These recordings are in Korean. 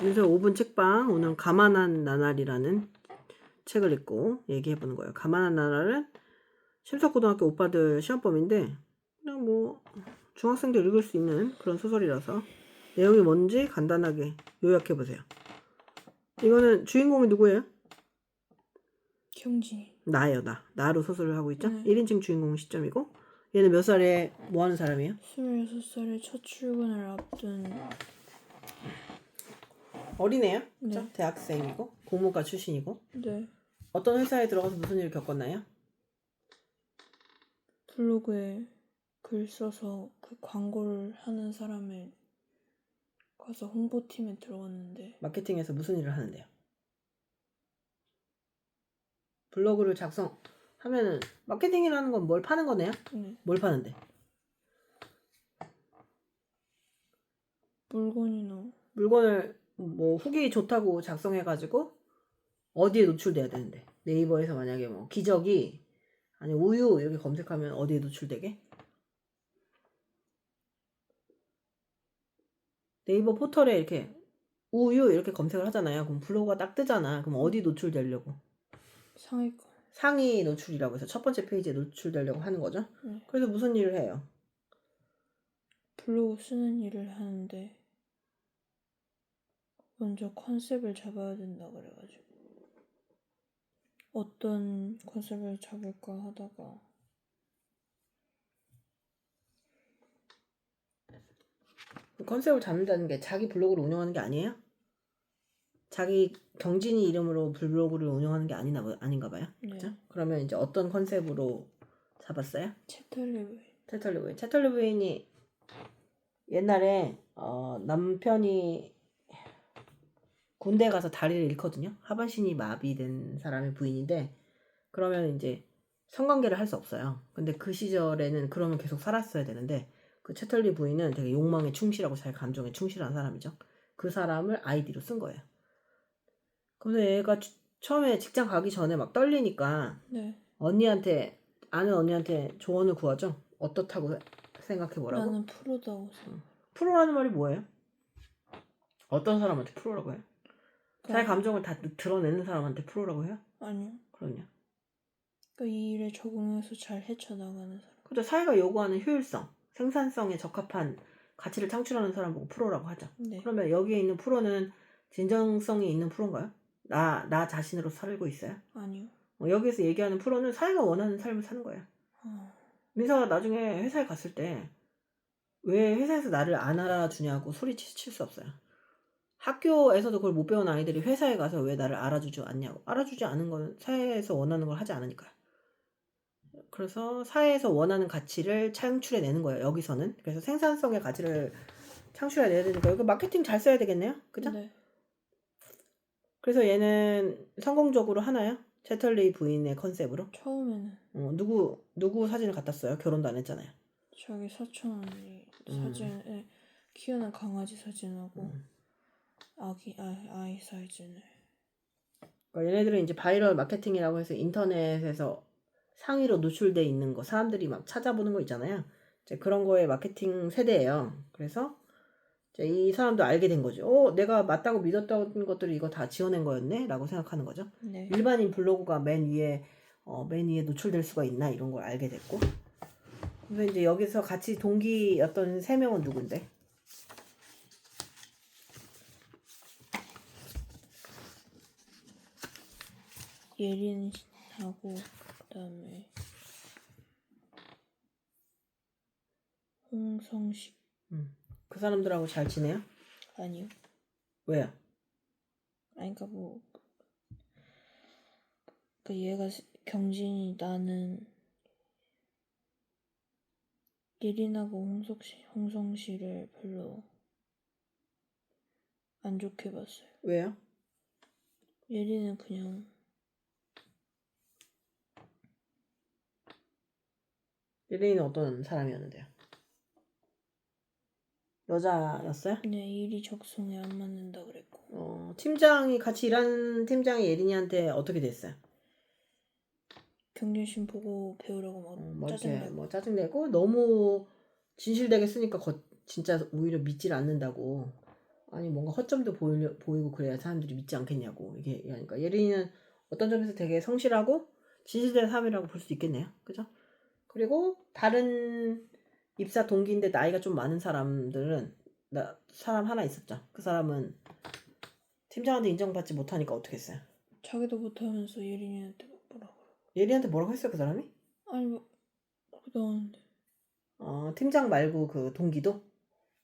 그래서 5분 책방 오늘 가만한 나날이라는 책을 읽고 얘기해 보는 거예요. 가만한 나날은 심석고등학교 오빠들 시험범인데 그냥 뭐 중학생들 읽을 수 있는 그런 소설이라서 내용이 뭔지 간단하게 요약해 보세요. 이거는 주인공이 누구예요? 경진이 나예요, 나. 나로 소설을 하고 있죠. 네. 1인칭 주인공 시점이고 얘는 몇 살에 뭐 하는 사람이에요? 26살에 첫 출근을 앞둔 어린애요. 그죠? 네. 대학생이고 공무과 출신이고 네 어떤 회사에 들어가서 무슨 일을 겪었나요? 블로그에 글 써서 그 광고를 하는 사람을 가서 홍보팀에 들어갔는데 마케팅에서 무슨 일을 하는데요? 블로그를 작성하면은 마케팅이라는 건 뭘 파는 거네요? 네, 뭘 파는데? 물건이나 물건을 뭐 후기 좋다고 작성해가지고 어디에 노출돼야 되는데 네이버에서 만약에 뭐 기저귀 아니 우유 이렇게 검색하면 어디에 노출되게? 네이버 포털에 이렇게 우유 이렇게 검색을 하잖아요. 그럼 블로그가 딱 뜨잖아. 그럼 어디 노출되려고? 상위권 상위 노출이라고 해서 첫 번째 페이지에 노출되려고 하는 거죠. 네. 그래서 무슨 일을 해요? 블로그 쓰는 일을 하는데 먼저 컨셉을 잡아야 된다 그래가지고 어떤 컨셉을 잡을까 하다가 컨셉을 잡는다는 게 자기 블로그를 운영하는 게 아니에요? 자기 경진이 이름으로 블로그를 운영하는 게 아니나 봐- 아닌가 봐요. 네. 그죠? 그러면 이제 어떤 컨셉으로 잡았어요? 채털리브 채털리 부인. 채털리 부인이 옛날에 어, 남편이 군대 가서 다리를 잃거든요. 하반신이 마비된 사람의 부인인데 그러면 이제 성관계를 할 수 없어요. 근데 그 시절에는 그러면 계속 살았어야 되는데 그 채털리 부인은 되게 욕망에 충실하고 자기 감정에 충실한 사람이죠. 그 사람을 아이디로 쓴 거예요. 그래서 얘가 추- 처음에 직장 가기 전에 막 떨리니까 네 언니한테 아는 언니한테 조언을 구하죠. 어떻다고 생각해 보라고? 나는 프로다고 생각 프로라는 말이 뭐예요? 어떤 사람한테 프로라고 해요? 자기 감정을 다 드러내는 사람한테 프로라고 해요? 아니요 그럼요. 그러니까 이 일에 적응해서 잘 헤쳐나가는 사람 그죠? 사회가 요구하는 효율성, 생산성에 적합한 가치를 창출하는 사람 보고 프로라고 하죠. 네 그러면 여기에 있는 프로는 진정성이 있는 프로인가요? 나, 나 자신으로 살고 있어요? 아니요 어, 여기서 얘기하는 프로는 사회가 원하는 삶을 사는 거예요. 어, 민서가 나중에 회사에 갔을 때 왜 회사에서 나를 안 알아주냐고 소리칠 수 없어요. 학교에서도 그걸 못 배운 아이들이 회사에 가서 왜 나를 알아주지 않냐고. 알아주지 않은 건 사회에서 원하는 걸 하지 않으니까요. 그래서 사회에서 원하는 가치를 창출해 내는 거예요. 여기서는. 그래서 생산성의 가치를 창출해 내야 되니까 여기 마케팅 잘 써야 되겠네요. 그죠? 네 그래서 얘는 성공적으로 하나요? 채털리 부인의 컨셉으로. 처음에는 어, 누구 누구 사진을 갖다 써요? 결혼도 안 했잖아요. 자기 사촌 언니 음. 사진에 키우는 강아지 사진하고 음. 아기 아이, 아이 사진을 그러니까 얘네들은 이제 바이럴 마케팅이라고 해서 인터넷에서 상위로 노출돼 있는 거 사람들이 막 찾아보는 거 있잖아요. 이제 그런 거의 마케팅 세대예요. 그래서 이제 이 사람도 알게 된 거죠. 어, 내가 맞다고 믿었던 것들이 이거 다 지어낸 거였네?라고 생각하는 거죠. 네 일반인 블로그가 맨 위에 어, 맨 위에 노출될 수가 있나 이런 걸 알게 됐고. 그래서 이제 여기서 같이 동기였던 세 명은 누군데? 예린 하고 그다음에 홍성식 그 사람들하고 잘 지내요? 아니요 왜요? 아니 그러니까 뭐 그 얘가 스- 경진이 나는 예린하고 홍석 씨 홍성 씨를 별로 안 좋게 봤어요. 왜요? 예린은 그냥 리레이는 어떤 사람이었는데요? 여자였어요? 그냥 일이 적성에 안 맞는다 그랬고 어, 팀장이 같이 일하는 팀장이 예린이한테 어떻게 됐어요? 경진심 보고 배우라고 막 어, 뭐 이렇게 짜증내고 뭐 짜증내고 너무 진실되게 쓰니까 거, 진짜 오히려 믿질 않는다고 아니 뭔가 허점도 보이려, 보이고 그래야 사람들이 믿지 않겠냐고 이게 그러니까 예린이는 어떤 점에서 되게 성실하고 진실된 사람이라고 볼 수 있겠네요. 그죠? 그리고 다른 입사 동기인데 나이가 좀 많은 사람들은 나 사람 하나 있었죠. 그 사람은 팀장한테 인정받지 못하니까 어떻게 했어요? 자기도 못하면서 예린이한테 막 뭐라고. 예린이한테 뭐라고 했어요 그 사람이? 아니 뭐 나오는데. 어, 팀장 말고 그 동기도?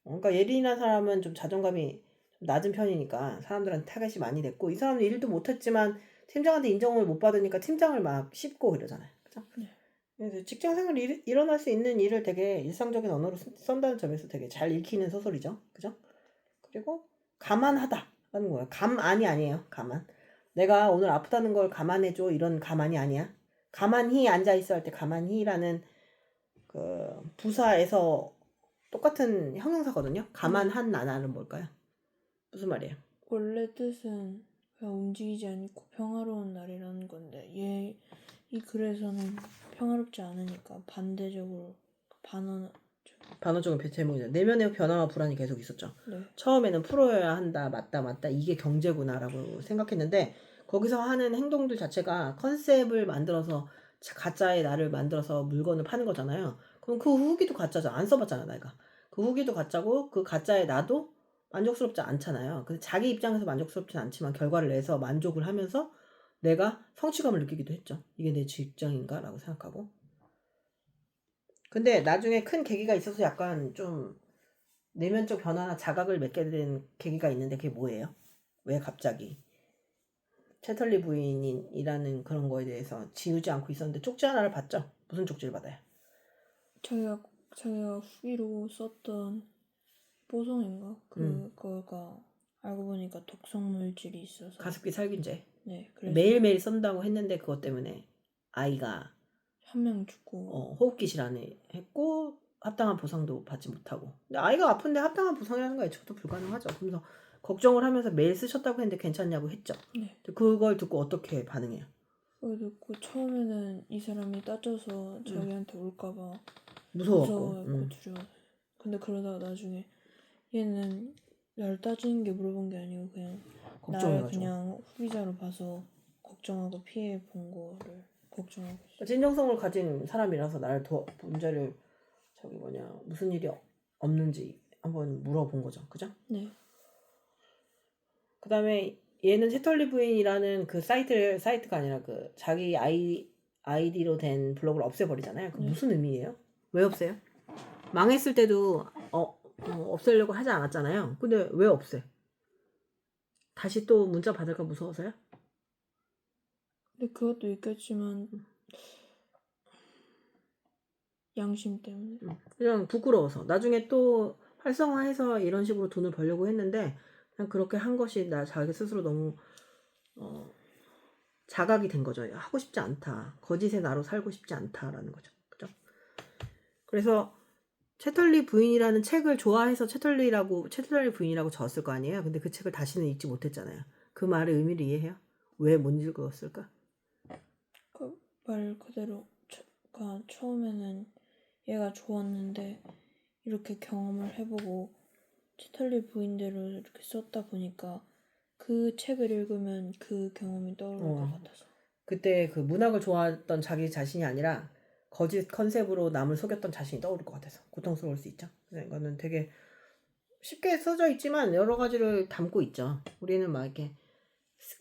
어, 그러니까 예린이라는 사람은 좀 자존감이 좀 낮은 편이니까 사람들한테 타겟이 많이 됐고 이 사람은 일도 못했지만 팀장한테 인정을 못 받으니까 팀장을 막 씹고 이러잖아요. 그죠? 네. 그래서 직장 생활 일, 일어날 수 있는 일을 되게 일상적인 언어로 쓴- 쓴다는 점에서 되게 잘 읽히는 소설이죠. 그죠? 그리고 가만하다라는 거예요. 감안이 아니에요. 가만. 내가 오늘 아프다는 걸 감안해줘 이런 가만이 아니야. 가만히 앉아 있어 할 때 가만히라는 그 부사에서 똑같은 형용사거든요. 가만한 나나는 뭘까요? 무슨 말이에요? 원래 뜻은 그냥 움직이지 않고 평화로운 날이라는 건데 얘 이 글에서는 평화롭지 않으니까 반대적으로 반언 반어적인 제목이죠. 내면의 변화와 불안이 계속 있었죠. 네. 처음에는 풀어야 한다, 맞다, 맞다, 이게 경제구나라고 생각했는데 거기서 하는 행동들 자체가 컨셉을 만들어서 자- 가짜의 나를 만들어서 물건을 파는 거잖아요. 그럼 그 후기도 가짜죠. 안 써봤잖아, 내가. 그 후기도 가짜고 그 가짜의 나도 만족스럽지 않잖아요. 근데 자기 입장에서 만족스럽진 않지만 결과를 내서 만족을 하면서 내가 성취감을 느끼기도 했죠. 이게 내 직장인가 라고 생각하고. 근데 나중에 큰 계기가 있어서 약간 좀 내면적 변화나 자각을 맺게 된 계기가 있는데 그게 뭐예요? 왜 갑자기 채털리 부인이라는 그런 거에 대해서 지우지 않고 있었는데 쪽지 하나를 받죠? 무슨 쪽지를 받아요? 자기가 자기가 후기로 썼던 뽀송인가 음. 그거가 알고 보니까 독성 물질이 있어서. 가습기 살균제. 네 그래서 매일매일 쓴다고 했는데 그것 때문에 아이가 한 명 죽고. 어, 호흡기 질환을 했고 합당한 보상도 받지 못하고. 근데 아이가 아픈데 합당한 보상이라는 거에 저도 불가능하죠. 그래서 걱정을 하면서 매일 쓰셨다고 했는데 괜찮냐고 했죠. 네. 근데 그걸 듣고 어떻게 반응해요? 그거 듣고 처음에는 이 사람이 따져서 자기한테 올까봐 무서워했고. 음. 두려워. 근데 그러다가 나중에 얘는 날 따지는 게 물어본 게 아니고 그냥 날 걱정해가지고 그냥 후기자로 봐서 걱정하고 피해 본 거를 걱정하고 있어. 진정성을 가진 사람이라서 나를 더 문제를 저기 뭐냐 무슨 일이 없는지 한번 물어본 거죠 그죠? 네. 그 다음에 얘는 채털리 부인이라는 그 사이트를 사이트가 아니라 그 자기 아이 아이디로 된 블로그를 없애버리잖아요. 그 네. 무슨 의미예요? 왜 없애요? 망했을 때도 어, 어, 없애려고 하지 않았잖아요. 근데 왜 없애? 다시 또 문자 받을까 무서워서요? 근데 그것도 있겠지만 양심 때문에. 그냥 부끄러워서 나중에 또 활성화해서 이런 식으로 돈을 벌려고 했는데 그냥 그렇게 한 것이 나 자기 스스로 너무 어, 자각이 된 거죠. 하고 싶지 않다. 거짓의 나로 살고 싶지 않다라는 거죠. 그죠? 그래서 채털리 부인이라는 책을 좋아해서 채털리라고 채털리 부인이라고 적었을 거 아니에요. 근데 그 책을 다시는 읽지 못했잖아요. 그 말의 의미를 이해해요? 왜 못 읽었을까? 그 말 그대로 가 처음에는 얘가 좋았는데 이렇게 경험을 해보고 치털리 부인대로 이렇게 썼다 보니까 그 책을 읽으면 그 경험이 떠오를 어. 것 같아서. 그때 그 문학을 좋아했던 자기 자신이 아니라 거짓 컨셉으로 남을 속였던 자신이 떠오를 것 같아서 고통스러울 수 있죠. 그래서 이거는 되게 쉽게 써져 있지만 여러 가지를 담고 있죠. 우리는 막 이렇게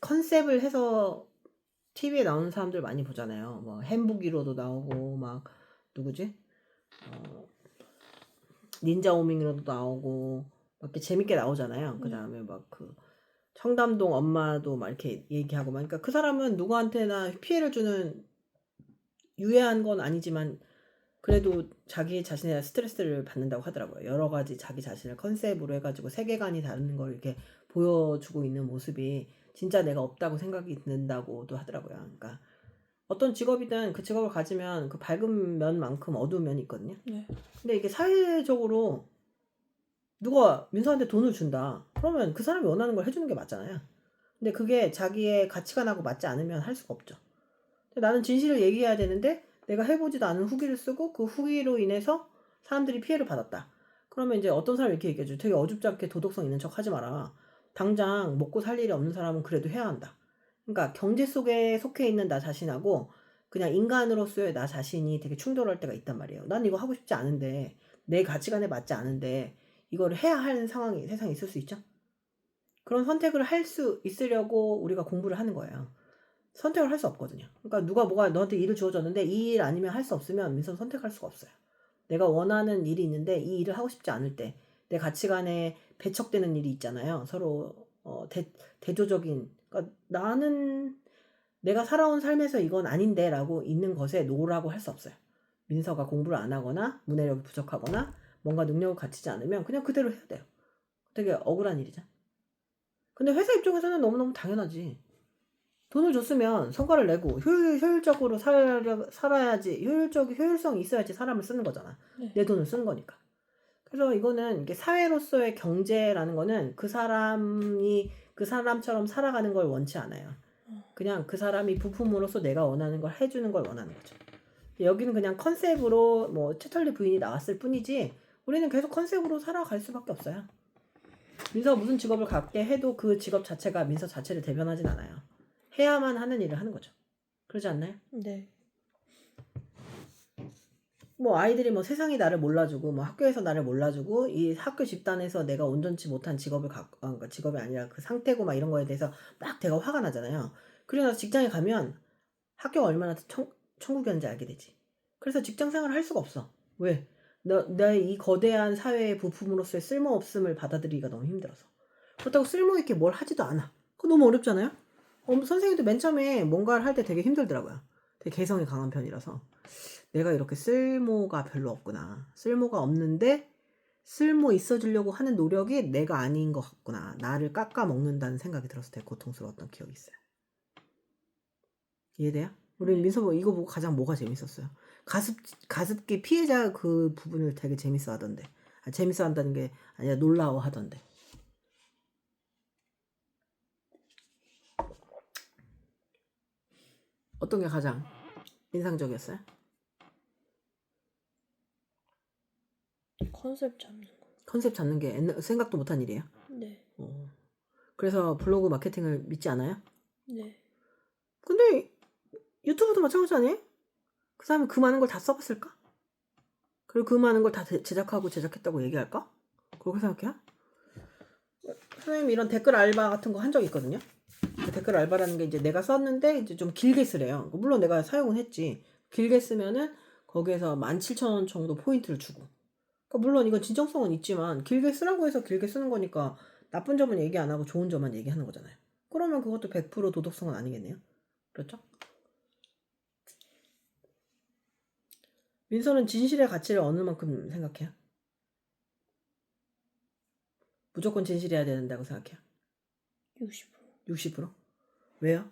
컨셉을 해서 TV에 나오는 사람들 많이 보잖아요. 뭐 햄부기로도 나오고 막 누구지? 어, 닌자 오밍으로도 나오고 막 이렇게 재밌게 나오잖아요. 그 다음에 막 그 청담동 엄마도 막 이렇게 얘기하고 막 그러니까 그 사람은 누구한테나 피해를 주는 유해한 건 아니지만 그래도 자기 자신의 스트레스를 받는다고 하더라고요. 여러 가지 자기 자신을 컨셉으로 해가지고 세계관이 다른 걸 이렇게 보여주고 있는 모습이 진짜 내가 없다고 생각이 든다고도 하더라고요. 그러니까 어떤 직업이든 그 직업을 가지면 그 밝은 면만큼 어두운 면이 있거든요. 네. 근데 이게 사회적으로 누가 민서한테 돈을 준다. 그러면 그 사람이 원하는 걸 해주는 게 맞잖아요. 근데 그게 자기의 가치관하고 맞지 않으면 할 수가 없죠. 나는 진실을 얘기해야 되는데 내가 해보지도 않은 후기를 쓰고 그 후기로 인해서 사람들이 피해를 받았다. 그러면 이제 어떤 사람이 이렇게 얘기해줘. 되게 어줍잖게 도덕성 있는 척 하지 마라. 당장 먹고 살 일이 없는 사람은 그래도 해야 한다. 그러니까 경제 속에 속해 있는 나 자신하고 그냥 인간으로서의 나 자신이 되게 충돌할 때가 있단 말이에요. 난 이거 하고 싶지 않은데 내 가치관에 맞지 않은데 이거를 해야 하는 상황이 세상에 있을 수 있죠. 그런 선택을 할 수 있으려고 우리가 공부를 하는 거예요. 선택을 할 수 없거든요. 그러니까 누가 뭐가 너한테 일을 주어졌는데 이 일 아니면 할 수 없으면 민선 선택할 수가 없어요. 내가 원하는 일이 있는데 이 일을 하고 싶지 않을 때 내 가치관에 배척되는 일이 있잖아요. 서로 어, 대, 대조적인 그러니까 나는 내가 살아온 삶에서 이건 아닌데라고 있는 것에 노라고 할 수 없어요. 민서가 공부를 안 하거나 문해력이 부족하거나 뭔가 능력을 갖추지 않으면 그냥 그대로 해야 돼요. 되게 억울한 일이죠. 근데 회사 입장에서는 너무너무 당연하지. 돈을 줬으면 성과를 내고 효율, 효율적으로 살, 살아야지 효율적 효율성이 있어야지 사람을 쓰는 거잖아. 네. 내 돈을 쓰는 거니까. 그래서 이거는 이게 사회로서의 경제라는 거는 그 사람이 그 사람처럼 살아가는 걸 원치 않아요. 그냥 그 사람이 부품으로서 내가 원하는 걸 해주는 걸 원하는 거죠. 여기는 그냥 컨셉으로 뭐 채털리 부인이 나왔을 뿐이지 우리는 계속 컨셉으로 살아갈 수밖에 없어요. 민서가 무슨 직업을 갖게 해도 그 직업 자체가 민서 자체를 대변하진 않아요. 해야만 하는 일을 하는 거죠. 그러지 않나요? 네. 뭐 아이들이 뭐 세상이 나를 몰라주고 뭐 학교에서 나를 몰라주고 이 학교 집단에서 내가 온전치 못한 직업을 갖고 아, 그러니까 직업이 아니라 그 상태고 막 이런 거에 대해서 막 내가 화가 나잖아요. 그러고 나서 직장에 가면 학교가 얼마나 천, 천국이었는지 알게 되지. 그래서 직장 생활을 할 수가 없어. 왜? 너내이 거대한 사회의 부품으로서의 쓸모 없음을 받아들이기가 너무 힘들어서. 그렇다고 쓸모 있게 뭘 하지도 않아. 그거 너무 어렵잖아요. 어, 선생님도 맨 처음에 뭔가를 할 때 되게 힘들더라고요. 되게 개성이 강한 편이라서. 내가 이렇게 쓸모가 별로 없구나. 쓸모가 없는데 쓸모 있어지려고 하는 노력이 내가 아닌 것 같구나. 나를 깎아 먹는다는 생각이 들어서 되게 고통스러웠던 기억이 있어요. 이해돼요? 우리 네. 민서 뭐 이거 보고 가장 뭐가 재밌었어요? 가습 가습기 피해자 그 부분을 되게 재밌어 하던데. 아, 재밌어 한다는 게 아니라 놀라워 하던데. 어떤 게 가장 인상적이었어요? 컨셉 잡는 거. 컨셉 잡는 게 옛날- 생각도 못한 일이에요. 네. 어. 그래서 블로그 마케팅을 믿지 않아요? 네. 근데 유튜브도 마찬가지 아니에요? 그 사람이 그 많은 걸 다 써봤을까? 그리고 그 많은 걸 다 제작하고 제작했다고 얘기할까? 그렇게 생각해요? 선생님 이런 댓글 알바 같은 거 한 적이 있거든요. 그 댓글 알바라는 게 이제 내가 썼는데 이제 좀 길게 쓰래요. 물론 내가 사용은 했지. 길게 쓰면은 거기에서 17,000원 정도 포인트를 주고. 그러니까 물론 이건 진정성은 있지만 길게 쓰라고 해서 길게 쓰는 거니까 나쁜 점은 얘기 안 하고 좋은 점만 얘기하는 거잖아요. 그러면 그것도 100% 도덕성은 아니겠네요. 그렇죠? 민서는 진실의 가치를 어느 만큼 생각해요? 무조건 진실해야 된다고 생각해요? 60%. 60%? 왜요?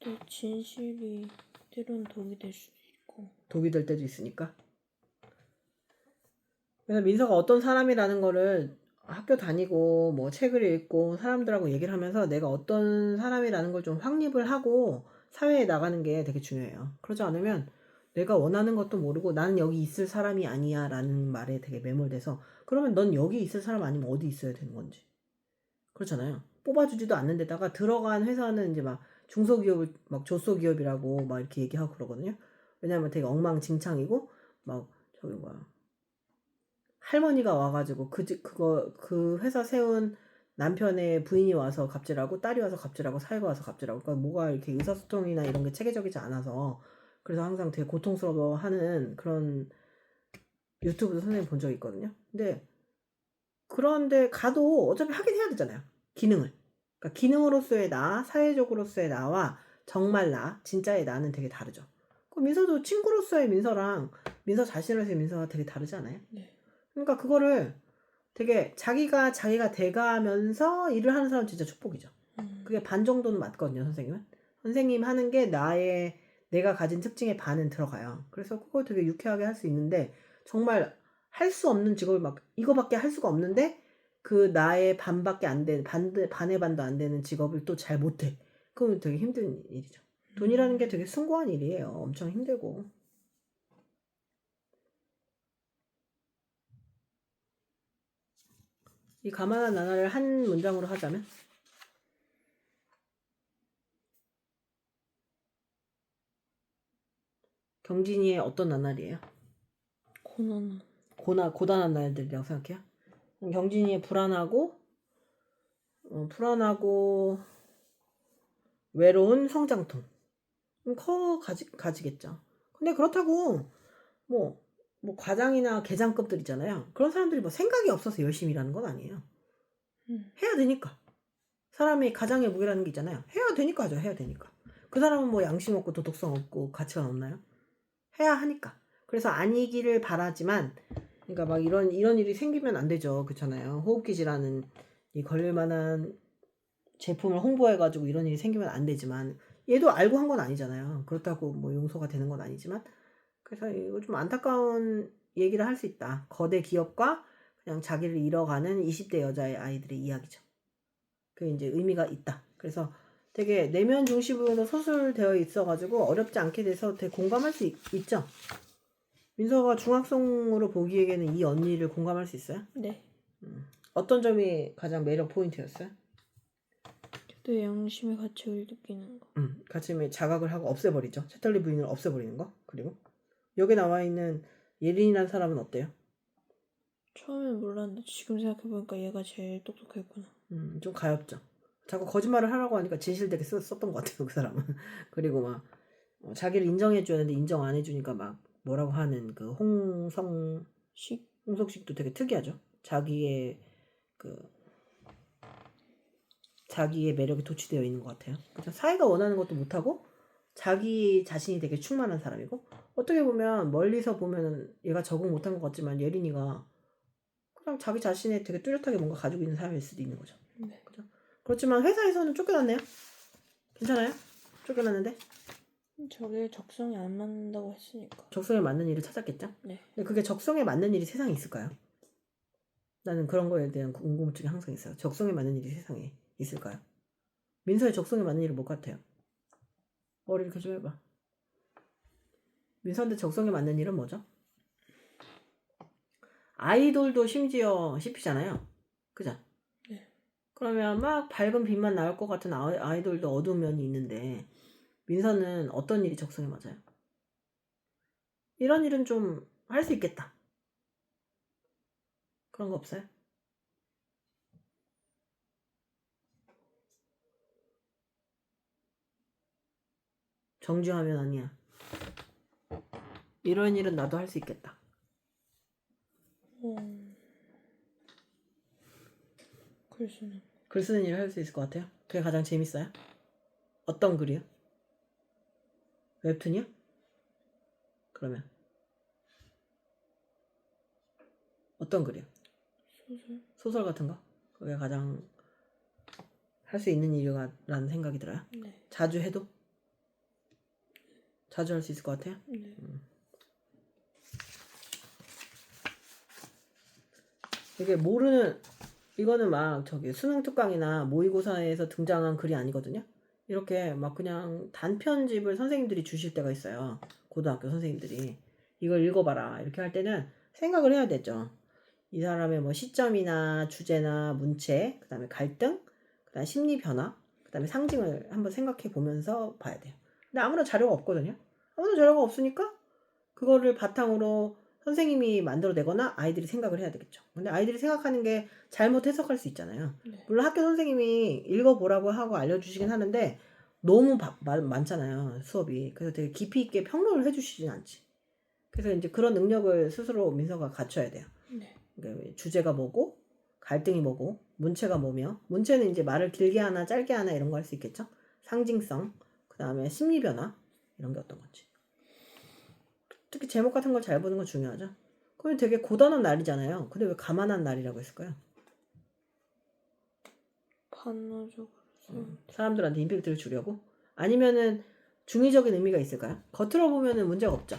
또 진실이 때론 독이 될 수도 있고. 독이 될 때도 있으니까. 그래서 민서가 어떤 사람이라는 거를 학교 다니고 뭐 책을 읽고 사람들하고 얘기를 하면서 내가 어떤 사람이라는 걸 좀 확립을 하고 사회에 나가는 게 되게 중요해요. 그러지 않으면 내가 원하는 것도 모르고 나는 여기 있을 사람이 아니야 라는 말에 되게 매몰돼서 그러면 넌 여기 있을 사람 아니면 어디 있어야 되는 건지. 그렇잖아요. 뽑아주지도 않는 데다가 들어간 회사는 이제 막 중소기업을 막 조소기업이라고 막 이렇게 얘기하고 그러거든요. 왜냐면 되게 엉망진창이고 막 저기 뭐야 할머니가 와가지고 그집 그거 그 회사 세운 남편의 부인이 와서 갑질하고 딸이 와서 갑질하고 사회가 와서 갑질하고 그러니까 뭐가 이렇게 의사소통이나 이런 게 체계적이지 않아서 그래서 항상 되게 고통스러워하는 그런 유튜브도 선생님 본 적이 있거든요. 근데 그런데 가도 어차피 하긴 해야 되잖아요. 기능을. 그러니까 기능으로서의 나, 사회적으로서의 나와 정말 나, 진짜의 나는 되게 다르죠. 그 민서도 친구로서의 민서랑 민서 자신으로서의 민서가 되게 다르지 않아요? 네. 그러니까 그거를 되게 자기가 자기가 돼가면서 일을 하는 사람 진짜 축복이죠. 음. 그게 반 정도는 맞거든요, 선생님은. 선생님 하는 게 나의 내가 가진 특징의 반은 들어가요. 그래서 그걸 되게 유쾌하게 할 수 있는데 정말 할 수 없는 직업을 막 이거밖에 할 수가 없는데 그 나의 반밖에 안 되는 반, 반의 반도 안 되는 직업을 또 잘 못해. 그럼 되게 힘든 일이죠. 돈이라는 게 되게 숭고한 일이에요. 엄청 힘들고. 이 가만한 나날을 한 문장으로 하자면 경진이의 어떤 나날이에요? 고난 고나 고단한 날들이라고 생각해요? 그럼 경진이의 불안하고 어, 불안하고 외로운 성장통. 커 가지 가지겠죠. 근데 그렇다고 뭐, 뭐 과장이나 계장급들 있잖아요. 그런 사람들이 뭐 생각이 없어서 열심히 일하는 건 아니에요. 음. 해야 되니까. 사람이 가장의 무게라는 게 있잖아요. 해야 되니까 하죠. 해야 되니까. 그 사람은 뭐 양심 없고 도덕성 없고 가치가 없나요? 해야 하니까. 그래서 아니기를 바라지만 그러니까 막 이런 이런 일이 생기면 안 되죠. 그렇잖아요. 호흡기 질환은 이 걸릴 만한 제품을 홍보해 가지고 이런 일이 생기면 안 되지만 얘도 알고 한 건 아니잖아요. 그렇다고 뭐 용서가 되는 건 아니지만 그래서 이거 좀 안타까운 얘기를 할 수 있다. 거대 기업과 그냥 자기를 잃어가는 20대 여자의 아이들의 이야기죠. 그게 이제 의미가 있다. 그래서 되게 내면 중심으로 서술되어 있어가지고 어렵지 않게 돼서 되게 공감할 수 있, 죠 민서가 중학생으로 보기에는 이 언니를 공감할 수 있어요? 네. 어떤 점이 가장 매력 포인트였어요? 또 양심의 가책을 느끼는 거. 음, 같이 자각을 하고 없애버리죠. 채털리 부인을 없애버리는 거. 그리고 여기 나와 있는 예린이라는 사람은 어때요? 처음엔 몰랐는데 지금 생각해보니까 얘가 제일 똑똑했구나. 음, 좀 가엽죠. 자꾸 거짓말을 하라고 하니까 진실되게 썼, 썼던 것 같아요, 그 사람은. 그리고 막, 어, 자기를 인정해줘야 되는데 인정 안 해주니까 막, 뭐라고 하는 그 홍성, 식 홍석식도 되게 특이하죠. 자기의 그, 자기의 매력이 도취되어 있는 것 같아요. 그죠? 사회가 원하는 것도 못하고, 자기 자신이 되게 충만한 사람이고, 어떻게 보면 멀리서 보면 얘가 적응 못한 것 같지만 예린이가 그냥 자기 자신에 되게 뚜렷하게 뭔가 가지고 있는 사람일 수도 있는 거죠. 네. 그렇지만 회사에서는 쫓겨났네요. 괜찮아요? 쫓겨났는데 저게 적성에 안 맞는다고 했으니까. 적성에 맞는 일을 찾았겠죠? 네. 근데 그게 적성에 맞는 일이 세상에 있을까요? 나는 그런 거에 대한 궁금증이 항상 있어요. 적성에 맞는 일이 세상에 있을까요? 민서의 적성에 맞는 일은 뭐 같아요? 머리 이렇게 좀 해봐. 민서한테 적성에 맞는 일은 뭐죠? 아이돌도 심지어 씹히잖아요. 그죠? 네. 그러면 막 밝은 빛만 나올 것 같은 아이- 아이돌도 어두운 면이 있는데 민서는 어떤 일이 적성에 맞아요? 이런 일은 좀 할 수 있겠다. 그런 거 없어요? 정주하면 아니야. 이런 일은 나도 할 수 있겠다. 음. 글 쓰는 글 쓰는 일을 할 수 있을 것 같아요. 그게 가장 재밌어요. 어떤 글이요? 웹툰이요? 그러면 어떤 글이요? 소설. 소설 같은 거? 그게 가장 할 수 있는 일이라는 생각이 들어요. 네. 자주 해도? 자주 할 수 있을 것 같아요. 네. 이게 모르는 이거는 막 저기 수능 특강이나 모의고사에서 등장한 글이 아니거든요. 이렇게 막 그냥 단편집을 선생님들이 주실 때가 있어요. 고등학교 선생님들이 이걸 읽어봐라 이렇게 할 때는 생각을 해야 되죠. 이 사람의 뭐 시점이나 주제나 문체, 그 다음에 갈등, 그 다음 에 심리 변화, 그 다음에 상징을 한번 생각해 보면서 봐야 돼요. 근데 아무런 자료가 없거든요. 아무런 자료가 없으니까 그거를 바탕으로 선생님이 만들어내거나 아이들이 생각을 해야 되겠죠. 근데 아이들이 생각하는 게 잘못 해석할 수 있잖아요. 네. 물론 학교 선생님이 읽어보라고 하고 알려주시긴 하는데 너무 바- 마- 많잖아요 수업이. 그래서 되게 깊이 있게 평론을 해주시진 않지. 그래서 이제 그런 능력을 스스로 민서가 갖춰야 돼요. 네. 그러니까 주제가 뭐고 갈등이 뭐고 문체가 뭐며 문체는 이제 말을 길게 하나 짧게 하나 이런 거 할 수 있겠죠. 상징성, 그 다음에 심리 변화 이런 게 어떤 건지. 특히 제목 같은 걸 잘 보는 건 중요하죠. 그게 되게 고단한 날이잖아요. 근데 왜 가만한 날이라고 했을까요? 반어적으로. 음. 사람들한테 임팩트를 주려고? 아니면은 중의적인 의미가 있을까요? 겉으로 보면은 문제가 없죠.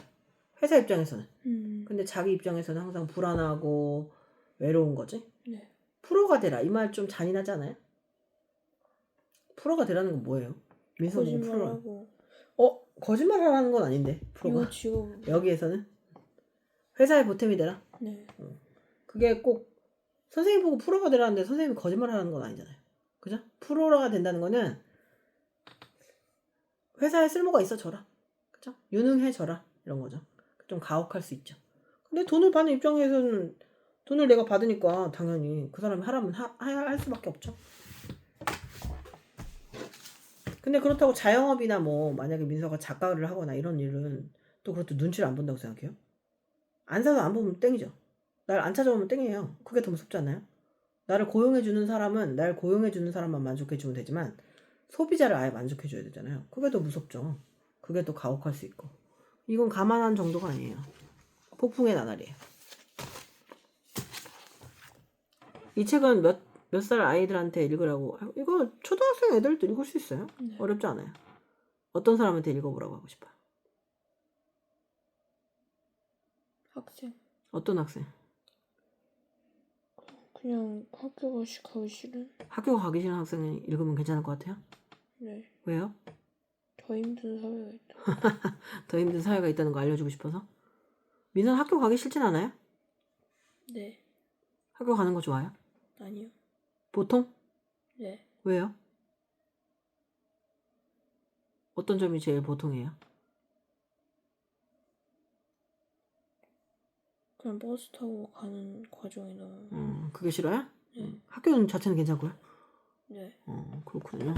회사 입장에서는. 음. 근데 자기 입장에서는 항상 불안하고 외로운 거지. 네. 프로가 되라. 이 말 좀 잔인하지 않아요? 프로가 되라는 건 뭐예요? 민서 보고 프로. 거짓말하고 어? 거짓말 하라는 건 아닌데. 프로가. 이거. 여기에서는 회사의 보탬이 되라. 네. 그게 꼭 선생님 보고 프로가 되라는데 선생님이 거짓말하는 건 아니잖아요. 그죠? 프로가 된다는 거는 회사에 쓸모가 있어져라. 그죠? 유능해져라. 이런 거죠. 좀 가혹할 수 있죠. 근데 돈을 받는 입장에서는 돈을 내가 받으니까 당연히 그 사람이 하라면 하, 하- 할 수밖에 없죠. 근데 그렇다고 자영업이나 뭐 만약에 민서가 작가를 하거나 이런 일은 또 그것도 눈치를 안 본다고 생각해요? 안 사서 안 보면 땡이죠. 날 안 찾아오면 땡이에요. 그게 더 무섭지 않나요? 나를 고용해주는 사람은 날 고용해주는 사람만 만족해주면 되지만 소비자를 아예 만족해줘야 되잖아요. 그게 더 무섭죠. 그게 더 가혹할 수 있고. 이건 가만한 정도가 아니에요. 폭풍의 나날이에요. 이 책은 몇, 몇 살 아이들한테 읽으라고. 이거 초등학생 애들도 읽을 수 있어요. 네. 어렵지 않아요. 어떤 사람한테 읽어보라고 하고 싶어요. 학생. 어떤 학생? 그냥 학교 가시 가기 싫은? 학교 가기 싫은 학생이 읽으면 괜찮을 것 같아요? 네. 왜요? 더 힘든 사회가 있다. 더 힘든 사회가 있다는 거 알려주고 싶어서? 민선 학교 가기 싫진 않아요? 네. 학교 가는 거 좋아요? 아니요. 보통? 네. 왜요? 어떤 점이 제일 보통이에요? 그냥 버스 타고 가는 과정이 너무. 음, 그게 싫어요? 네. 학교 자체는 괜찮고요? 네. 어, 그렇군요.